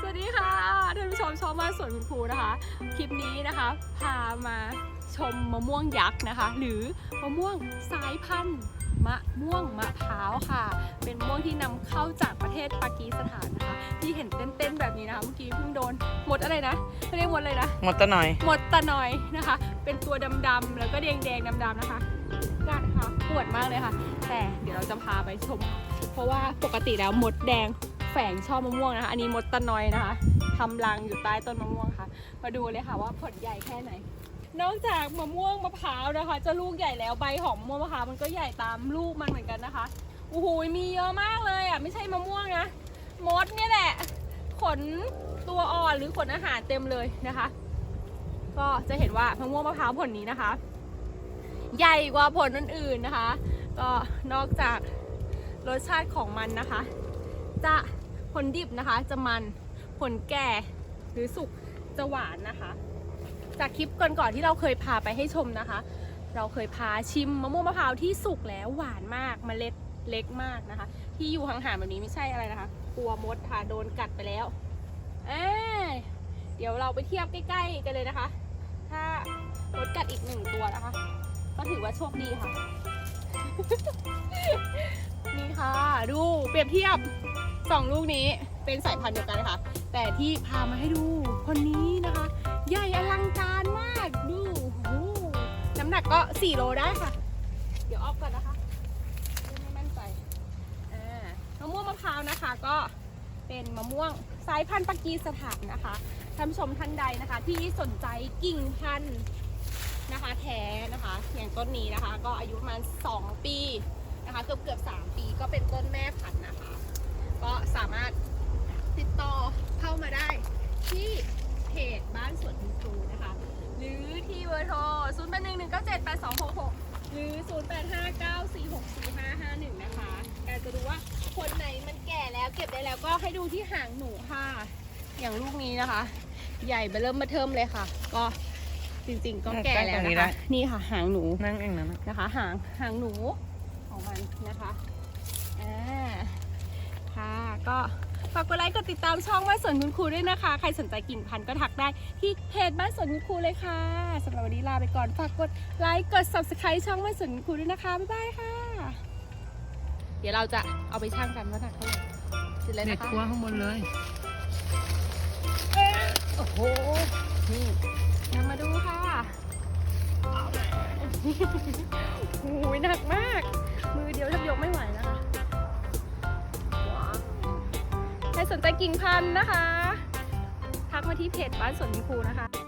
สวัสดีค่ะท่านผู้ชมชอบมานสวนคุณครูนะคะ คลิปนี้นะคะ พามาชมมะม่วงยักษ์นะคะ หรือมะม่วงสายพันธุ์มะม่วงมะพร้าวค่ะ เป็นมะม่วงที่นำเข้าจากประเทศปากีสถานนะคะ ที่เห็นเต้นๆแบบนี้นะคะเมื่อกี้เพิ่งโดนหมดอะไรนะเขาเรียกหมดเลยนะหมดตะหน่อยหมดตะหน่อยนะคะ เป็นตัวดำๆแล้วก็แดงๆดำๆนะคะกัดค่ะปวดมากเลยค่ะ แต่เดี๋ยวเราจะพาไปชม เพราะว่าปกติแล้วมดแดง แฝงชอบมะม่วงนะคะ อันนี้มดตะนอยนะคะทำรังอยู่ใต้ต้นมะม่วงค่ะ มาดูเลยค่ะว่าผลใหญ่แค่ไหน นอกจากมะม่วงมะพร้าวนะคะ จะลูกใหญ่แล้วใบของมะม่วงมะพร้าวมันก็ใหญ่ตามลูกมันเหมือนกันนะคะโอ้โหมีเยอะมากเลยอะไม่ใช่มะม่วงนะมดเนี่ยแหละ ขนตัวอ่อนหรือขนอาหารเต็มเลยนะคะ ก็จะเห็นว่ามะม่วงมะพร้าวผลนี้นะคะ ใหญ่กว่าผลอื่นๆนะคะ ก็นอกจากรสชาติของมันนะคะ จะ ผลดิบนะคะ จะมันผลแก่หรือสุกจะหวานนะคะ จากคลิปก่อนๆที่เราเคยพาไปให้ชมนะคะ เราเคยพาชิมมะม่วงมะพร้าวที่สุกแล้วหวานมากมเมล็ดเล็กมากนะคะ ที่อยู่ห่างๆแบบนี้ไม่ใช่อะไรนะคะกลัวมดค่ะโดนกัดไปแล้วเอ้ยเดี๋ยวเราไปเทียบใกล้ ๆ กันเลยนะคะ ถ้ามดกัดอีกหนึ่งตัวนะคะ ก็ถือว่าโชคดีค่ะ นี่ค่ะ ดูเปรียบเทียบ สองลูกนี้เป็นสายพันธุ์เดียวกันค่ะแต่ที่พามาให้ดูคนนี้นะคะ ใหญ่อลังการมากดูโอ้น้ำหนักก็ 4 โลได้ค่ะ เดี๋ยวออฟก่อนนะคะไม่มั่นใจมะม่วงมะพร้าวนะคะก็เป็นมะม่วงสายพันธุ์ปากีสถานนะคะท่านผู้ชมท่านใดนะคะ ที่สนใจกิ่งพันธุ์นะคะแท้นะคะอย่างต้นนี้นะคะ ก็อายุประมาณ 2 ปีนะคะเกือบเกือบ3ปีก็เป็นต้นแม่พันธุ์นะคะ ก็สามารถติดต่อเข้ามาได้ที่เพจบ้านสวนคุณครูนะคะ หรือที่เบอร์โทร 0 8 1 1 9 7 8 2 6 6 หรือ 0 8 5 9 4 6 4 5 5 1 นะคะ การจะดูว่าคนไหนมันแก่แล้วเก็บได้แล้วก็ให้ดูที่หางหนูค่ะ อย่างลูกนี้นะคะ ใหญ่เบอเริ่มมาเทิมเลยค่ะ ก็จริงๆก็แก่แล้วนะคะนี่ค่ะหางหนูนั่งเองนะนะคะ หางหางหนูของมันนะคะอ่าค่ะก็ฝากกดไล ค์กดติดตามช่องบ้านสวนคุณครูด้วยนะคะ ใครสนใจกิ่งพันธุ์ก็ทักได้ที่เพจบ้านสวนคุณครูเลยค่ะสำหรับวันนี้ลาไปก่อนฝากกดไลค์กด subscribe ช่องบ้านสวนคุณครูด้วยนะคะบ๊ายบายค่ะ เดี๋ยวเราจะเอาไปชั่งกันว่าหนักเท่าไหร่เสร็จแล้วเด็นะกคะกลัวข้างบนเลยโอ้โหนี่นำมาดูค่ะโอ้ยหนักมาก ใครสนใจกิ่งพันธุ์นะคะ ทักมาที่เพจบ้านสวนคุณครูนะคะ